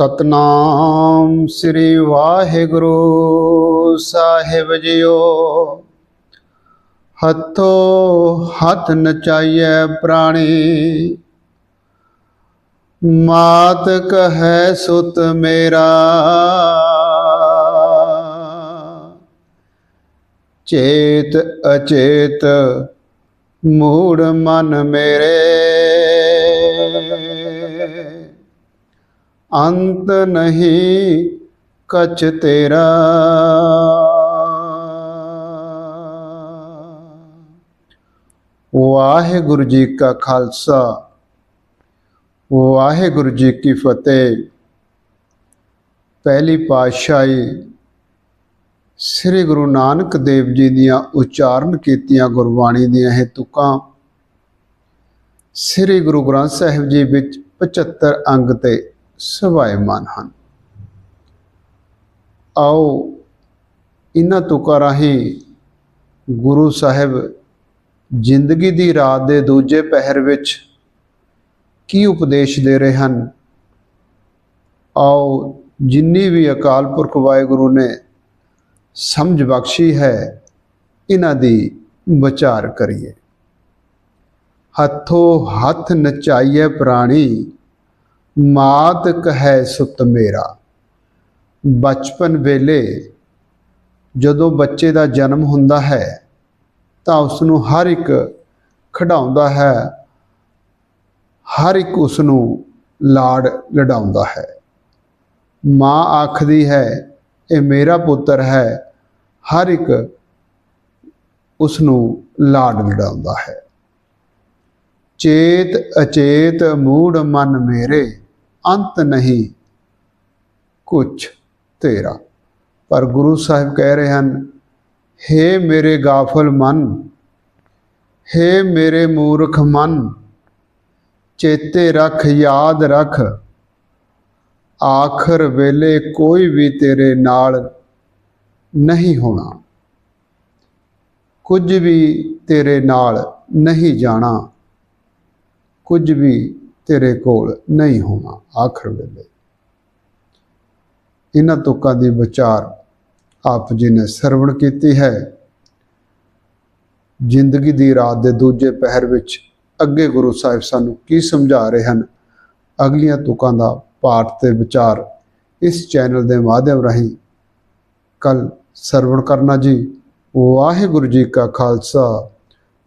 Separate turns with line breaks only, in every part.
ਸਤਨਾਮ ਸ੍ਰੀ ਵਾਹਿਗੁਰੂ ਸਾਹਿਬ ਜੀਓ। ਹੱਥੋ ਹੱਥ ਨਚਾਈਐ ਪ੍ਰਾਣੀ। ਮਾਤ ਕਹੈ ਸੁਤ ਮੇਰਾ। ਚੇਤ ਅਚੇਤ ਮੂੜ ਮਨ ਮੇਰੇ। ਅੰਤ ਨਹੀਂ ਕਚ ਤੇਰਾ। ਵਾਹਿਗੁਰੂ ਜੀ ਕਾ ਖਾਲਸਾ, ਵਾਹਿਗੁਰੂ ਜੀ ਕੀ ਫਤਿਹ। ਪਹਿਲੀ ਪਾਤਸ਼ਾਹੀ ਸ੍ਰੀ ਗੁਰੂ ਨਾਨਕ ਦੇਵ ਜੀ ਦੀਆਂ ਉਚਾਰਨ ਕੀਤੀਆਂ ਗੁਰਬਾਣੀ ਦੀਆਂ ਇਹ ਤੁਕਾਂ ਸ੍ਰੀ ਗੁਰੂ ਗ੍ਰੰਥ ਸਾਹਿਬ ਜੀ ਵਿੱਚ 75 ਅੰਗ ਤੇ ਸਵਾਇਮਾਨ ਹਨ। ਆਓ ਇਹਨਾਂ ਤੁਕਾਂ ਰਾਹੀਂ ਗੁਰੂ ਸਾਹਿਬ ਜ਼ਿੰਦਗੀ ਦੀ ਰਾਤ ਦੇ ਦੂਜੇ ਪਹਿਰ ਵਿੱਚ ਕੀ ਉਪਦੇਸ਼ ਦੇ ਰਹੇ ਹਨ? ਆਓ ਜਿੰਨੀ ਵੀ ਅਕਾਲ ਪੁਰਖ ਵਾਹਿਗੁਰੂ ਨੇ ਸਮਝ ਬਖਸ਼ੀ ਹੈ, ਇਹਨਾਂ ਦੀ ਵਿਚਾਰ ਕਰੀਏ। ਹੱਥੋਂ ਹੱਥ ਨਚਾਈਏ ਪ੍ਰਾਣੀ ਮਾਤ ਕਹੈ ਸੁਤ ਮੇਰਾ। ਬਚਪਨ ਵੇਲੇ ਜਦੋਂ ਬੱਚੇ ਦਾ ਜਨਮ ਹੁੰਦਾ ਹੈ, ਤਾਂ ਉਸ ਨੂੰ ਹਰ ਇੱਕ ਖਿਡਾਉਂਦਾ ਹੈ, ਹਰ ਇੱਕ ਉਸ ਨੂੰ ਲਾਡ ਲਡਾਉਂਦਾ ਹੈ। ਮਾਂ ਆਖਦੀ ਹੈ, ਇਹ ਮੇਰਾ ਪੁੱਤਰ ਹੈ। ਹਰ ਇੱਕ ਉਸ ਨੂੰ ਲਾਡ ਲੜਾਉਂਦਾ ਹੈ। ਚੇਤ ਅਚੇਤ ਮੂੜ ਮਨ ਮੇਰੇ, ਅੰਤ ਨਹੀਂ ਕੁਛ ਤੇਰਾ। ਪਰ ਗੁਰੂ ਸਾਹਿਬ ਕਹਿ ਰਹੇ ਹਨ, ਹੇ ਮੇਰੇ ਗਾਫਲ ਮਨ, ਹੇ ਮੇਰੇ ਮੂਰਖ ਮਨ, ਚੇਤੇ ਰੱਖ, ਯਾਦ ਰੱਖ, ਆਖਰ ਵੇਲੇ ਕੋਈ ਵੀ ਤੇਰੇ ਨਾਲ ਨਹੀਂ ਹੋਣਾ। ਕੁਝ ਵੀ ਤੇਰੇ ਨਾਲ ਨਹੀਂ ਜਾਣਾ। ਕੁਝ ਵੀ ਤੇਰੇ ਕੋਲ ਨਹੀਂ ਹੋਣਾ ਆਖਰ ਵੇਲੇ। ਇਹਨਾਂ ਤੁਕਾਂ ਦੀ ਵਿਚਾਰ ਆਪ ਜੀ ਨੇ ਸਰਵਣ ਕੀਤੀ ਹੈ। ਜ਼ਿੰਦਗੀ ਦੀ ਰਾਤ ਦੇ ਦੂਜੇ ਪਹਿਰ ਵਿੱਚ ਅੱਗੇ ਗੁਰੂ ਸਾਹਿਬ ਸਾਨੂੰ ਕੀ ਸਮਝਾ ਰਹੇ ਹਨ? ਅਗਲੀਆਂ ਤੁਕਾਂ ਦਾ ਪਾਠ ਤੇ ਵਿਚਾਰ ਇਸ ਚੈਨਲ ਦੇ ਮਾਧਿਅਮ ਰਾਹੀਂ ਕੱਲ ਸਰਵਣ ਕਰਨਾ ਜੀ। ਵਾਹਿਗੁਰੂ ਜੀ ਕਾ ਖਾਲਸਾ।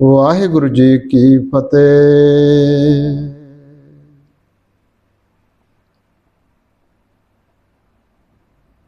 ਵਾਹਿਗੁਰੂ ਜੀ ਕੀ ਫਤਿਹ।